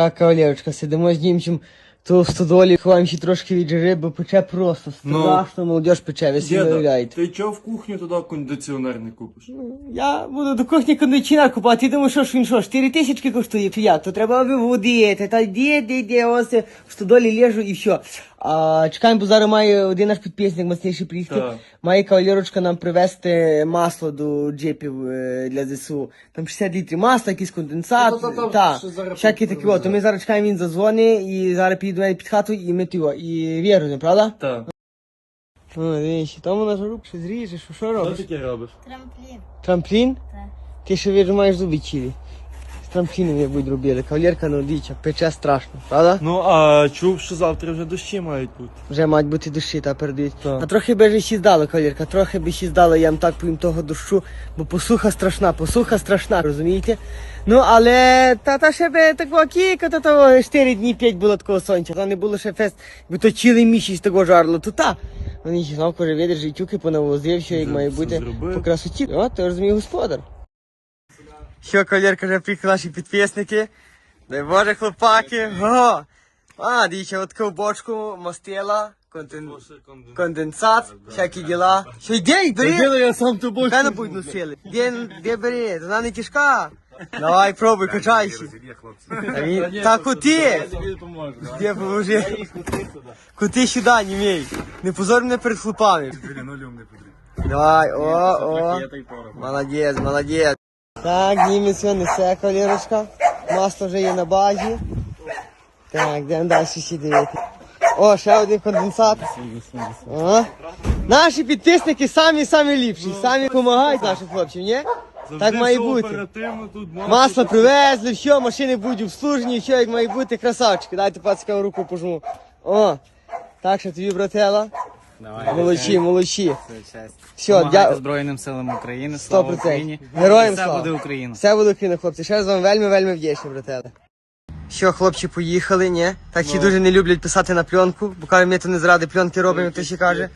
Так, кавалерочка, сидимо з німчим то в стодолі, ховаємо ще трошки від жири, бо пече просто Ну. страшно, молодіж пече, ви Діда, уявляєте. ти чого в кухню туди кондиціонер не купиш? Я буду до кухні кондиціонер купувати, ти думаєш, що ж він що, 4 тисячки коштує, чи як? То треба виводити, та де, де, де, ось я в стодолі лежу і все. А чекаємо, бо зараз має один наш підписник мацніший приїхати. Так. Має кавалерочка нам привезти масло до джипів е, для ЗСУ. Там 60 літрів масла, якийсь конденсат. Та-та-та, та, що зараз всякі такі. От, то ми зараз чекаємо, він зазвонить і зараз мене під хату і ми його. І не правда? Так. Ну, дивіться, там у нас рук щось ріже, що, що Що робиш? таке робиш? Трамплін. Трамплін? Так. Ти ще віджимаєш зуби чилі. Як будуть робили. Кавалерка ну дича, пече страшно, правда? Ну, а чув, що завтра вже дощі мають бути. Вже мають бути дощі та передають. Так. А трохи би ж ще здало, кавалерка, трохи би ще здало, я вам так повім того дощу, бо посуха страшна, посуха страшна, розумієте? Ну, але та, та ще би такого кілька, то того 4 дні 5 було такого сонця. Та не було ще фест, бо то цілий місяць того жарло, то та. Вони знав, каже, видержи, тюки понавозив, що як має бути по красоті. О, ти розуміє господар. Що, кавалерка, вже приїхали наші підписники. Дай Боже, хлопаки. Го! А, дивіться, от таку бочку, мастила, контен... конденсат, всякі діла. Що йди, бери! я сам тобою. Де не будь носили? Де, де бери? Вона не тяжка. Давай, пробуй, качайся. Та він- Та кути! Де? Кути сюди, не мій. Не позор мене перед хлопами. Давай, о, о. Молодець, молодець. Так, німець все несе, кавалерочка. Масло вже є на базі. Так, йдемо далі ще дивити. О, ще один конденсат. О. Наші підписники самі самі ліпші, самі допомагають нашим хлопцям, ні? Так має бути. Масло привезли, все, машини будуть обслужені, все як має бути, красавчики. Дайте пацкам руку пожму. О, так що тобі, братела. Давай. Молодці, молодці. Все, дя... Збройним силам України. Сто Слава процентів. Україні. Героям Все слава. буде Україна. Все буде Україна, хлопці. Ще раз вам вельми, вельми вдячний, братела. Що, хлопці, поїхали, ні? Так ще дуже не люблять писати на пленку, бо кажуть, ми то не зради пленки робимо, як то ще каже.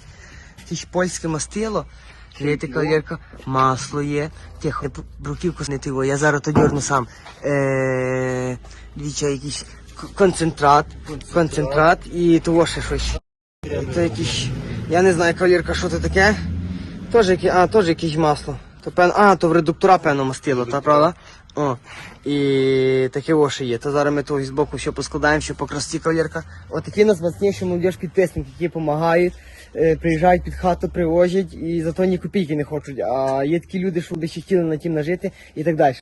Це ж польське мастило. Видите, кавалерка, масло є. Тихо, бруківку не тиво, я зараз то дьорну сам. Е, дивіться, якийсь к- концентрат, концентрат і того ще щось. Це якийсь, я не знаю, кавалерка, що це таке. Тоже, яке- а, теж якесь масло. То певно, а, то в редуктора, певно, мастило, та правда? О, і таке оші є. То зараз ми того з боку все поскладаємо, що по красоті кавалерка. От у нас мацніші молодіж підписники, які допомагають, е, приїжджають під хату, привозять і зато ні копійки не хочуть. А є такі люди, що би ще хотіли на тім нажити і так далі.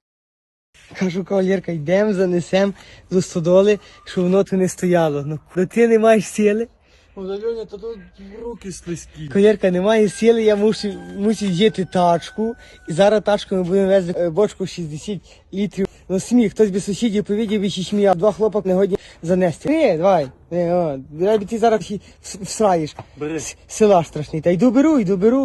Кажу, кавалерка, йдемо, занесемо до стодоли, щоб воно то не стояло. Ну, ти не маєш сили, Льоня, та тут руки слизькі. Коєрка немає сили, я мушу, мушу їти тачку. І зараз тачку ми будемо везти е, бочку 60 літрів. Ну сміх, хтось би сусідів повідів і сміяв. Два хлопок не годі занести. Ні, давай. Е, о, ти зараз всраєш. Бери. С- Села страшний. Та йду беру, йду беру.